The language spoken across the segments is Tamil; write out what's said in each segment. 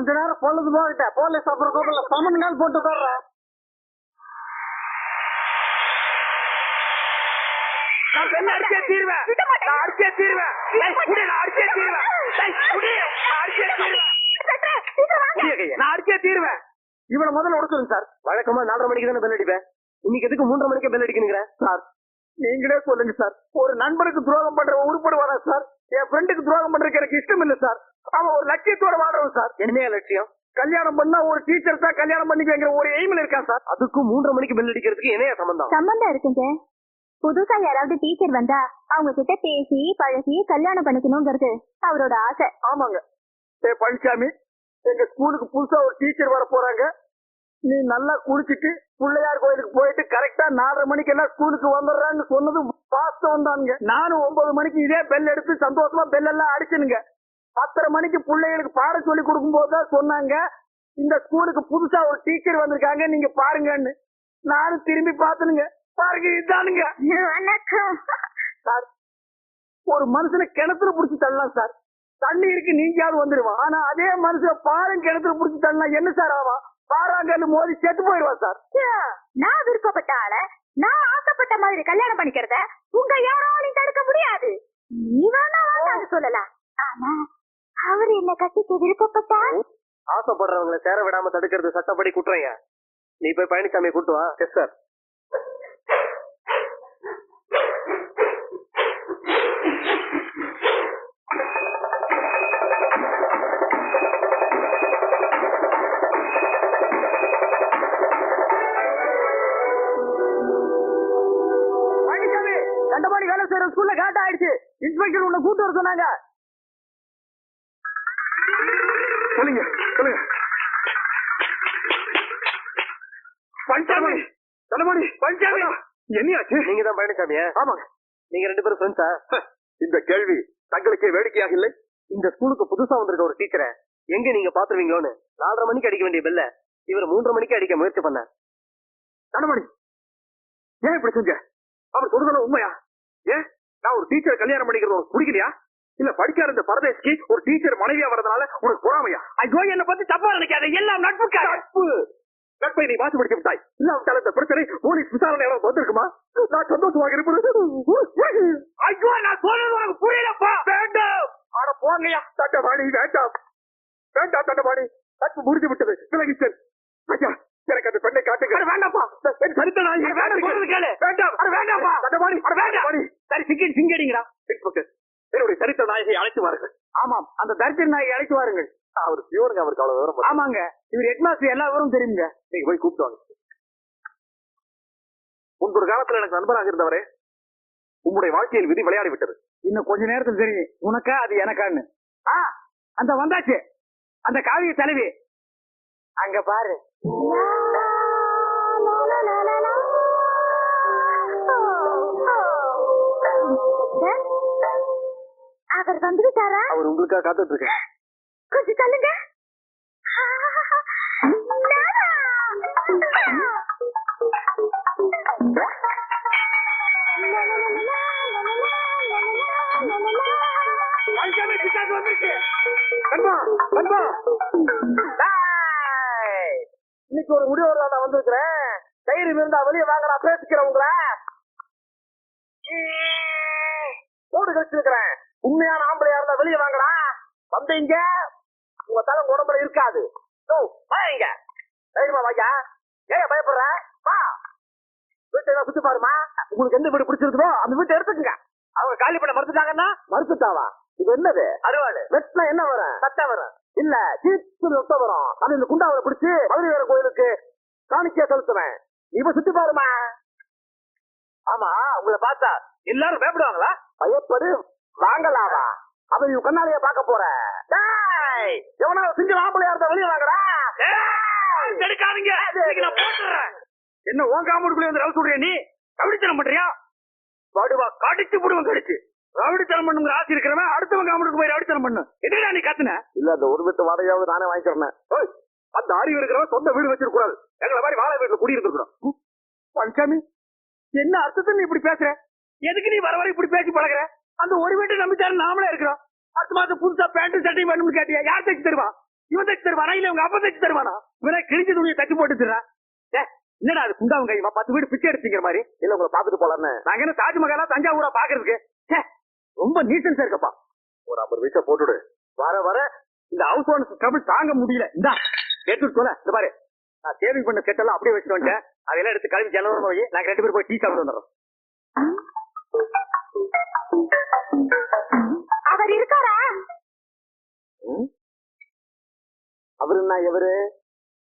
கொஞ்ச நேரம் பொழுது போகிட்ட. போலீஸ் அப்புறம் கூப்பிடல. சமன் போட்டு போடுறேன் நான் அடிச்சே தீருவேன். நான் அடிச்சே தீருவேன். நான் அடிச்சே தீருவேன். நான் அடிச்சே தீருவேன். இவனை முதல்ல உடச்சுங்க சார். வழக்கமா நாலரை மணிக்கு தானே பெல் அடிப்பேன். இன்னைக்கு எதுக்கு மூன்றரை மணிக்கு பெல் சார் நீங்களே சொல்லுங்க சார். ஒரு நண்பனுக்கு துரோகம் பண்ற உருப்படுவாரா சார்? என் ஃப்ரெண்டுக்கு துரோகம் பண்றதுக்கு எனக்கு இஷ்டம் இல்ல சார். அவன் ஒரு லட்சியத்தோட வாழ்றவன் சார். என்னைய லட்சியம்? கல்யாணம் பண்ணா ஒரு டீச்சர் தான் கல்யாணம் பண்ணிக்கிற ஒரு எய்மில் இருக்கான் சார்? அதுக்கும் மூன்றரை மணிக்கு பெல் அடிக்கிறதுக்கு என்னைய சம்பந்தம்? சம்பந்தம் இருக்குங்க. புதுசா யாராவது டீச்சர் வந்தா அவங்க கிட்ட பேசி பழகி கல்யாணம் பண்ணிக்கணுங்கிறது அவரோட ஆசை. ஆமாங்க. ஏ பழனிசாமி எங்க ஸ்கூலுக்கு புதுசா ஒரு டீச்சர் வர போறாங்க. நீ நல்லா குளிச்சிட்டு பிள்ளையார் கோயிலுக்கு போயிட்டு கரெக்டா நாலரை மணிக்கு எல்லாம் ஸ்கூலுக்கு வந்துடுறான்னு சொன்னது வாஸ்தவம் தானுங்க நானும் ஒன்பது மணிக்கு இதே பெல் எடுத்து சந்தோஷமா பெல் எல்லாம் அடிச்சுனுங்க. பத்தரை மணிக்கு பிள்ளைகளுக்கு பாடம் சொல்லி கொடுக்கும் போதுதான் சொன்னாங்க இந்த ஸ்கூலுக்கு புதுசா ஒரு டீச்சர் வந்திருக்காங்க நீங்க பாருங்கன்னு. நானும் திரும்பி பார்த்தனுங்க. பாருங்க இதானுங்க. சார் ஒரு மனுஷனை கிணத்துல புடிச்சு தள்ளலாம் சார். தண்ணி இருக்கு நீங்காவது வந்துருவான் ஆனா அதே மனுஷன் பாரும் கிணத்துல புடிச்சு தள்ளலாம் என்ன சார் ஆவான் பாறாங்கன்னு மோதி செத்து போயிடுவான் சார். நான் விருப்பப்பட்ட ஆள நான் ஆசைப்பட்ட மாதிரி கல்யாணம் பண்ணிக்கிறத உங்க யாராலையும் தடுக்க முடியாது. நீ வேணா சொல்லலாம். ஆனா அவர் என்ன கட்டிக்க விருப்பப்பட்டா ஆசைப்படுறவங்களை சேர விடாம தடுக்கிறது சட்டப்படி குற்றையா நீ போய் பழனிசாமி கூட்டு வா. எஸ் சார் பழனிசாமி கண்டபாடி வேலை செய்யற ஸ்கூல்ல காட்ட ஆயிடுச்சு. இன்ஸ்பெக்டர் உன்னை கூட்டு வர சொன்னாங்க. சொல்லுங்க சொல்லுங்க. பஞ்சாமி தனபாடி பஞ்சாமி என்னையாச்சு? நீங்க தான் பழனிசாமியா ஆமாங்க. நீங்க ரெண்டு பேரும் ஃப்ரெண்ட்ஸா இந்த கேள்வி தங்களுக்கே வேடிக்கையாக இல்லை. இந்த ஸ்கூலுக்கு புதுசா வந்திருக்க ஒரு டீச்சரை எங்க நீங்க பாத்துருவீங்களோன்னு நாலரை மணிக்கு அடிக்க வேண்டிய பெல்ல இவர் மூன்றரை மணிக்கு அடிக்க முயற்சி பண்ண தனமணி ஏன் இப்படி செஞ்ச? அவர் சொல்றதுல உண்மையா? ஏன்? நான் ஒரு டீச்சர் கல்யாணம் பண்ணிக்கிறது உனக்கு பிடிக்கலையா? இல்ல படிக்காத இந்த பரதேசிக்கு ஒரு டீச்சர் மனைவியா வரதுனால உனக்கு பொறாமையா? ஐயோ என்ன பத்தி தப்பா நினைக்காத. எல்லாம் நட்புக்காக. நட்பு நட்பை நீ மாசு படிக்க விட்டாய். இல்லாவிட்டால் இந்த பிரச்சனை போலீஸ் விசாரணை அளவு வந்திருக்குமா? நான் சந்தோஷமாக இருப்பது ஐயோ நான் சொல்றது உனக்கு புரியலப்பா. வேண்டாம். ஆனா போங்கய்யா. தண்டபாணி வேண்டாம். வேண்டாம் தண்டபாணி நட்பு முடிஞ்சு விட்டது. விலகிச்சல் ஐயா எனக்கு அந்த பெண்ணை காட்டுங்க. வேண்டாம்ப்பா. என் சரித்த அட வேண்டாம், கேளு. வேண்டாம். வேண்டாம்ப்பா. தண்டபாணி வேண்டாம். சரி சிக்கன் சிங்கடிங்கடா. இன்ஸ்பெக்டர், என்னுடைய சரித்த நாயகை அழைத்து வாருங்கள் ஆமாம் அந்த தரித்திர நாயை அழைத்து வாருங்கள் அவர் பியூருங்க அவருக்கு அவ்வளவு விவரம் ஆமாங்க இவர் ஹெட்மாஸ்டர் எல்லா விவரம் தெரியுங்க. நீங்க போய் கூப்பிட்டு வாங்க முன்பொரு காலத்துல எனக்கு நண்பராக இருந்தவரே உங்களுடைய வாழ்க்கையில் விதி விளையாடி விட்டது இன்னும் கொஞ்ச நேரத்தில் தெரியும். உனக்கா அது எனக்கான்னு. ஆ. அந்த வந்தாச்சு. அந்த காவிய தலைவி. அங்க பாரு. அவர் உங்களுக்காக காத்துட்டு இருக்கேன் கொஞ்சம் தள்ளுங்க. இன்னைக்கு ஒரு முடிவோட நான் வந்திருக்கிறேன். தைரியம் இருந்தா வெளியே வாங்க நான் பேசிக்கிறேன் உங்களை. ஓடு கழிச்சிருக்கிறேன். உண்மையான ஆம்பளையா இருந்தா வெளியே வாங்கடா. வந்தீங்க உங்க தலை உடம்புல இருக்காது. ஓ வாங்க தைரியமா வாங்க ஏன் பயப்படுற? வா. வீட்டை எல்லாம் சுத்தி பாருமா. உங்களுக்கு எந்த வீடு பிடிச்சிருக்குதோ அந்த வீட்டை எடுத்துக்கங்க. அவங்க காலி பண்ண மறுத்துட்டாங்கன்னா? மறுத்துட்டாவா? இது என்னது? அறுவாடு. வெட்டினா என்ன வரும்? சட்டை வரும். இல்ல சீத்து ரத்த வரும். அது இந்த குண்டாவில பிடிச்சு மதுரை கோயிலுக்கு காணிக்கையா செலுத்துவேன். இப்ப சுத்தி பாருமா. ஆமா உங்களை பார்த்தா எல்லாரும் பயப்படுவாங்களா? பயப்படு. வாங்கலாவா அதை இவன் கண்ணாலேயே பார்க்க போற. டேய், எவனாவது சிங்கிள் ஆம்பளையா இருந்தா வெளியே வாங்கடா. எடுக்காதீங்க என்ன உன் காம்பவுண்டுக்குள்ளே வந்து ரவு சொல்றியா நீ? கவிடித்தனம் பண்றியா? படுவா கடிச்சு புடுவன் கடிச்சு. ரவுடித்தனம் பண்ணுங்கிற ஆசை இருக்கிறவன் அடுத்தவன் காம்பவுண்டுக்கு போய் ரவுடித்தனம் பண்ணு. எதுக்குடா நீ கத்துன? இல்ல அந்த ஒரு வித்து வாடகையாவது நானே வாங்கிக்கிறேன் அந்த அறிவு இருக்கிறவன் சொந்த வீடு வச்சிருக்க கூடாது எங்களை மாதிரி வாழை வீட்டுல குடி இருந்திருக்கணும். பஞ்சாமி என்ன அர்த்தத்தை நீ இப்படி பேசுற? எதுக்கு நீ வர வர இப்படி பேசி பழகுற? அந்த ஒரு வீட்டு நம்பிச்சாரு நாமளே இருக்கிறோம். அடுத்த மாசம் புதுசா பேண்ட் சட்டையும் வேணும்னு கேட்டியா? யார் தைச்சு தருவா? இவன் தைச்சு தருவானா இல்ல உங்க அப்பா தைச்சு தருவானா? இவனை கிழிஞ்ச துணியை தச்சு போட்டு தர்றா என்னடா அது குண்டாவும் கைமா பத்து வீடு பிச்சை எடுத்துக்கிற மாதிரி. இல்ல உங்களை பாத்துட்டு போலான்னு நாங்க என்ன தாஜ்மஹாலா தஞ்சாவூரா பாக்குறதுக்கு ரொம்ப நீசன்ஸா இருக்கப்பா. ஒரு ஐம்பது வீட்டை போட்டுடு வர வர இந்த ஹவுஸ் ஓனர்ஸ் ட்ரபிள் தாங்க முடியல. இந்தா எடுத்து சொல்ல இந்த பாரு. நான் சேவிங் பண்ண செட் எல்லாம் அப்படியே வச்சுட்டு வந்துட்டேன். அதெல்லாம் எடுத்து கழுவி ஜனவரம் போய் நாங்க ரெண்டு பேரும் போய் டீ சாப்பிட்டு வந்துடுறோம். இருக்காரா அவரு எவரு?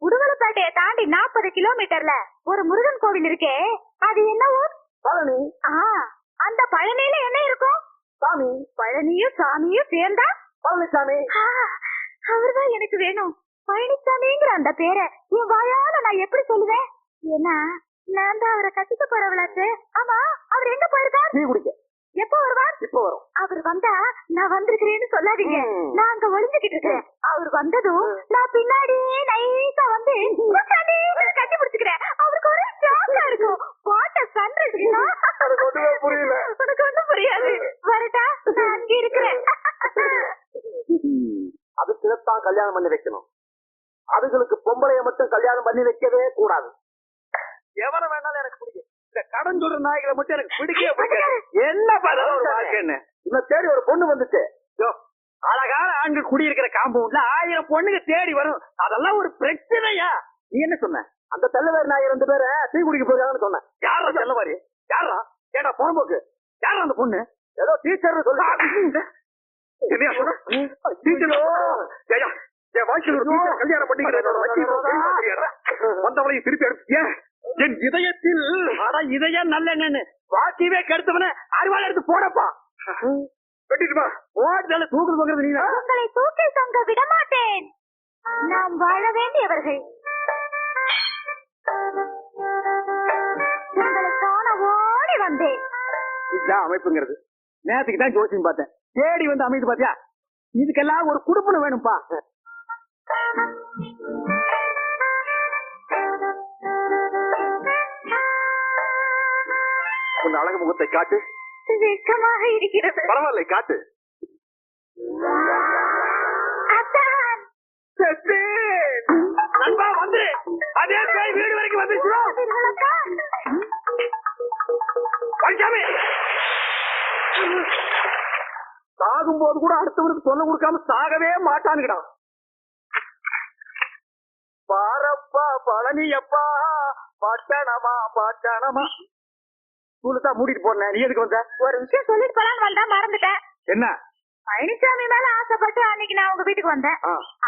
உடுமலைப்பேட்டையை தாண்டி நாற்பது கிலோமீட்டர்ல ஒரு முருகன் கோவில் இருக்கே. அது என்ன ஊர்? பழனி ஆ அந்த பழனியில என்ன இருக்கும்? சாமி. பழனியும் சாமியும் சேர்ந்தா? பழனிசாமி அவர்தான் எனக்கு வேணும். பழனிசாமிங்கிற அந்த பேரை என் வாயால நான் எப்படி சொல்லுவேன்? ஏன்னா நான் தான் அவரை கட்டிக்க போறவளாச்சு ஆமா அவர் எங்க போயிருக்கார்? டீ குடிக்க. எப்ப வருவார் இப்ப வரும். அவர் வந்தா நான் வந்திருக்கிறேன்னு சொல்லாதீங்க. நான் அங்க ஒளிஞ்சுக்கிட்டு இருக்கேன். அவர் வந்ததும் நான் பின்னாடியே நைஸா வந்து கட்டி பிடிச்சுக்கிறேன். அவருக்கு ஒரு ஷாக்கா இருக்கும். வாட்ட சன்ரைஸ் எனக்கு ஒண்ணுமே புரியல. உனக்கு ஒண்ணும் புரியாது. வரட்டா நான் அங்க இருக்கிறேன். அதுக்குதான் கல்யாணம் பண்ணி வைக்கணும். அதுகளுக்கு பொம்பளைய மட்டும் கல்யாணம் பண்ணி வைக்கவே கூடாது எவனை வேணாலும் எனக்கு பிடிக்கும் சொல்ற நாய்களை மட்டும் எனக்கு பிடிக்கவே பிடிக்காது. என்ன பதில் ஒரு வாழ்க்கை என்ன? உன்னை தேடி ஒரு பொண்ணு வந்துச்சு. யோ, அழகான ஆண்கள் குடியிருக்கிற காம்பவுண்ட்ல ஆயிரம் பொண்ணுங்க தேடி வரும். அதெல்லாம் ஒரு பிரச்சனையா? நீ என்ன சொன்ன? அந்த தெல்லவேர் நாய் ரெண்டு பேரை டீ குடிக்க போயிருக்காங்கன்னு சொன்னேன் யாரா சொல்ல மாதிரி யாரா ஏடா புறம்போக்கு? யாரா அந்த பொண்ணு? ஏதோ டீச்சர் சொல்லி என்னையா சொன்ன? டீச்சரோ? என் வாழ்க்கையில ஒரு கல்யாணம் மாத்திரியாடா? வந்தவளையும் திருப்பி அனுப்பிச்சியா? என் இதயத்தில் அட இதயம் நல்ல வாக்கியவே கெடுத்தவன அறிவாள எடுத்து போடப்பா. வெட்டிட்டுமா ஓடுதல தூக்குது போகிறது நீங்க உங்களை தூக்கி தொங்க விட மாட்டேன் நாம் வாழ வேண்டியவர்கள். உங்களை காண ஓடி வந்தேன். இதுதான் அமைப்புங்கிறது. நேத்துக்கு தான் ஜோசியம் பார்த்தேன். தேடி வந்து அமைத்து பாத்தியா? இதுக்கெல்லாம் ஒரு குடுப்பனை வேணும்பா. உன் அழகு முகத்தை காட்டு. வெட்கமாக இருக்கிறது. பரவாயில்ல காட்டு. நண்பா அதே பேய் வீடு வரைக்கும் வந்துருச்சுடா அத்தான். பஞ்சாமி சாகும் போது கூட அடுத்தவனுக்கு சொல்ல கொடுக்காம சாகவே மாட்டானுங்கடா. பாரப்பா பழனியப்பா பட்டணமா பட்டணமா. ஸ்கூலுக்கு தான் மூடிட்டு போனேன். நீ எதுக்கு வந்த? ஒரு விஷயம் சொல்லிட்டு போலான்னு வந்தா மறந்துட்டேன். என்ன? பழனிசாமி மேல ஆசைப்பட்டு அன்னைக்கு நான் உங்க வீட்டுக்கு வந்தேன்.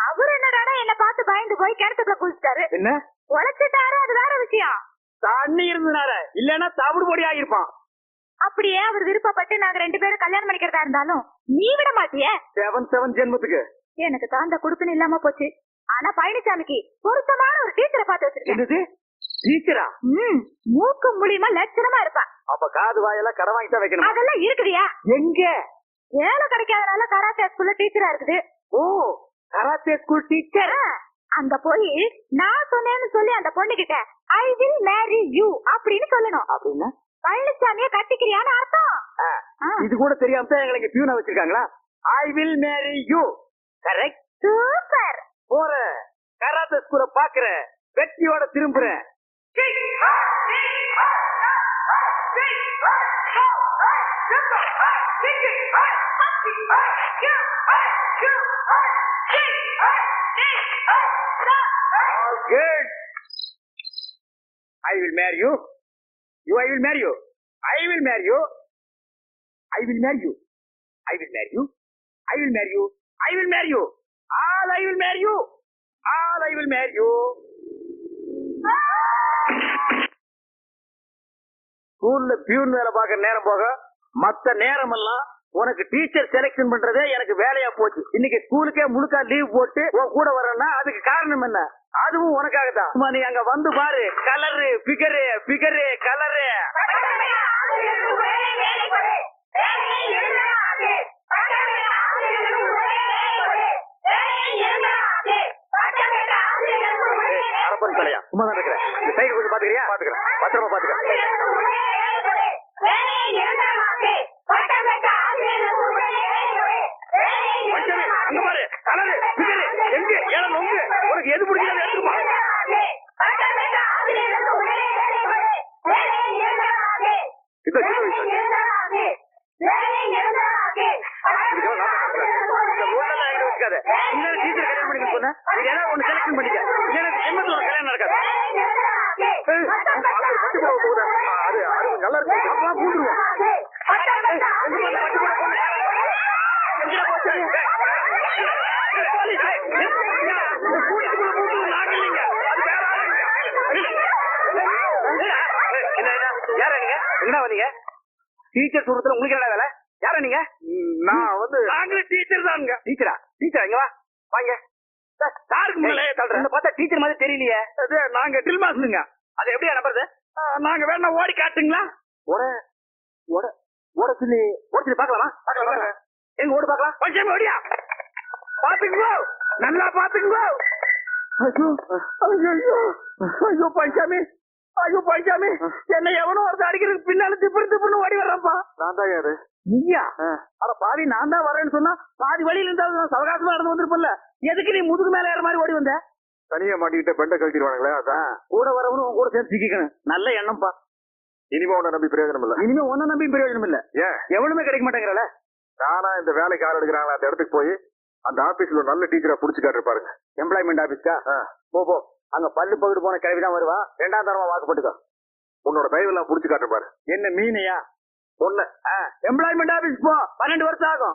அவர் என்னடானா என்ன பார்த்து பயந்து போய் கிணத்துக்குள்ள குளிச்சிட்டாரு என்ன? உழைச்சிட்டாரு அது வேற விஷயம். தண்ணி இருந்தனால இல்லன்னா தவிடு பொடி ஆகிருப்பான் அப்படியே அவர் விருப்பப்பட்டு நாங்க ரெண்டு பேரும் கல்யாணம் பண்ணிக்கிறதா இருந்தாலும் நீ விட மாட்டியே? செவன் செவன் ஜென்மத்துக்கு. எனக்கு தான் அந்த குடுப்பின இல்லாம போச்சு. ஆனா பழனிசாமிக்கு பொருத்தமான ஒரு டீச்சரை பார்த்து வச்சிருக்கேன். டீச்சரா ம், மூக்கு மூலியமா லட்சணமா இருப்பா. அப்ப காது வாயெல்லாம் வாங்கி தான் வைக்கணும்? அதெல்லாம் இருக்குதியா? எங்க? வேலை கிடைக்காதனால கராத்தே ஸ்கூல்ல டீச்சரா இருக்குது. ஓ கராத்தே ஸ்கூல் டீச்சர் அங்க போய் நான் சொன்னேன்னு சொல்லி அந்த பொண்ணு கிட்ட ஐ வில் மேரி யூ அப்படின்னு சொல்லணும். அப்படின்னா? பழனிசாமிய கட்டிக்கிறியான்னு அர்த்தம். இது கூட தெரியாம தான் எங்களை இங்க பியூனா வச்சிருக்காங்களா? I will marry you correct super போறேன். கராத்தே ஸ்கூல பாக்குறேன் வெற்றியோட திரும்புறேன். Good. I will marry you. You, I will marry you. I will marry you. I will marry you. I will marry you. I will marry you. I will marry you. All I will marry you. All I will marry you. ஸ்கூல்ல பியூன் வேலை பார்க்கற நேரம் போக மத்த நேரம் எல்லாம் உனக்கு டீச்சர் செலக்ஷன் பண்றதே எனக்கு வேலையா போச்சு. இன்னைக்கு ஸ்கூலுக்கே முழுக்கா லீவ் போட்டு உன் கூட வரேன்னா அதுக்கு காரணம் என்ன? அதுவும் உனக்காக தான் நீ அங்க வந்து பாரு. கலரு பிகரு பிகரு கலரு அரப்பன் தலையா சும்மா தான் இருக்கிறேன். இந்த சைக்கிள் கொஞ்சம் பாத்துக்கிறியா? பாத்துக்கிறேன். பத்திரமா பாத்துக்கிறேன். பஞ்சமி, என்ன டீச்சர் கல்யாணம் பண்ணிக்க சொன்ன இது ஏதாவது ஒண்ணு செலக்ஷன் பண்ணிக்க இல்லைன்னா ஜென்மத்துல ஒரு கல்யாணம் நடக்காது அது அது நல்லா இருக்கு பூந்துருவோம் டீச்சர் சொல்றதுல உங்களுக்கு என்ன வேலை யாரா நீங்க? நான் வந்து நாங்களும் டீச்சர் தானுங்க. டீச்சரா டீச்சர் இங்க வா. வாங்க சாருக்கு முன்னாலே தள்ளுறேன். பார்த்தா டீச்சர் மாதிரி தெரியலையே. அது நாங்க ட்ரில் மாஸ்டருங்க அது எப்படியா நம்புறது? நாங்க வேணா ஓடி காட்டுங்களா? ஓட ஓட ஓட சொல்லி ஓட சொல்லி பார்க்கலாமா? பார்க்கலாமா? எங்க ஓடு பார்க்கலாம்? பஞ்சமி ஓடியா. பாத்துக்குங்கோ நல்லா பாத்துக்குங்கோ ஐயோ ஐயோ ஐயோ. ஐயோ பஞ்சாமி ஐயோ பஞ்சாமி என்ன எவனோ ஒருத்தர் அடிக்கிறதுக்கு பின்னால திப்பு திப்புன்னு ஓடி வர்றப்பா நான் தான் யாரு நீயா? அட பாவி நான் தான் வரேன்னு சொன்னா பாதி வழியில இருந்தா சவகாசமா நடந்து வந்திருப்பல எதுக்கு நீ முதுகு மேல ஏற மாதிரி ஓடி வந்த? தனியா மாட்டிக்கிட்ட பெண்டை கழட்டிடுவானுங்களே அதான் கூட வரவனும் கூட சேர்ந்து சிக்கிக்கணும். நல்ல எண்ணம்ப்பா. இனிமே உன்னை நம்பி பிரயோஜனம் இல்ல. இனிமே ஒன்ன நம்பி பிரயோஜனம் இல்ல. ஏன்? எவனுமே கிடைக்க மாட்டேங்கிறல நானா இந்த வேலைக்கு ஆள் எடுக்கிறாங்களா அந்த இடத்துக்கு போய் அந்த ஆபீஸ்ல ஒரு நல்ல டீச்சரா புடிச்சு காட்டு பாருங்க எம்ப்ளாய்மெண்ட் ஆபீஸ்க்கா போ போ. அங்க பல்லு பகுடு போன கிளவி தான் வருவா ரெண்டாம் தரமா வாக்குப்பட்டுக்கோ உன்னோட தயவு எல்லாம் புடிச்சு காட்டு பாரு என்ன மீனையா? ஒண்ணு எம்ப்ளாய்மெண்ட் ஆபீஸ் போ பன்னெண்டு வருஷம் ஆகும்.